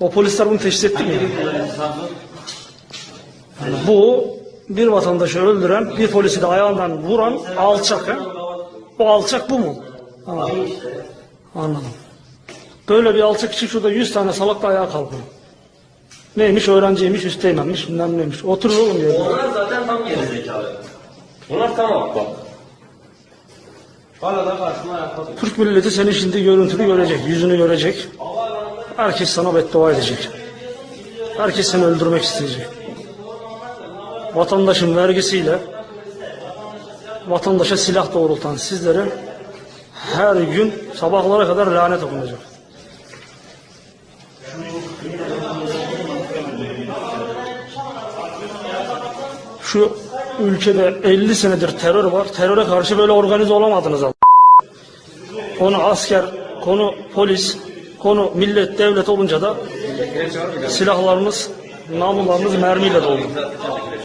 O polisler bunu teşhis etti mi? Bu bir vatandaşı öldüren, bir polisi de ayağından vuran alçak. He? O alçak bu mu? Ha. Anladım. Böyle bir alçak için şurada 100 tane salak da ayağa kalkıyor. Neymiş öğrenciymiş, üsteğmenmiş, bilmem neymiş. Oturur oğlum diyor. Onlar zaten tam gerizekalı. Onlar tamam bak. Hala da karşıma ayakta. Türk milleti senin şimdi görüntülü görecek, yüzünü görecek. Herkes sana beddua edecek. Herkes seni öldürmek isteyecek. Vatandaşın vergisiyle vatandaşa silah doğrultan sizlere her gün sabahlara kadar lanet okunacak. Şu ülkede 50 senedir terör var. Teröre karşı böyle organize olamadınız. Konu asker, konu polis, konu millet, devlet olunca da silahlarınız, namlularınız mermiyle doldu.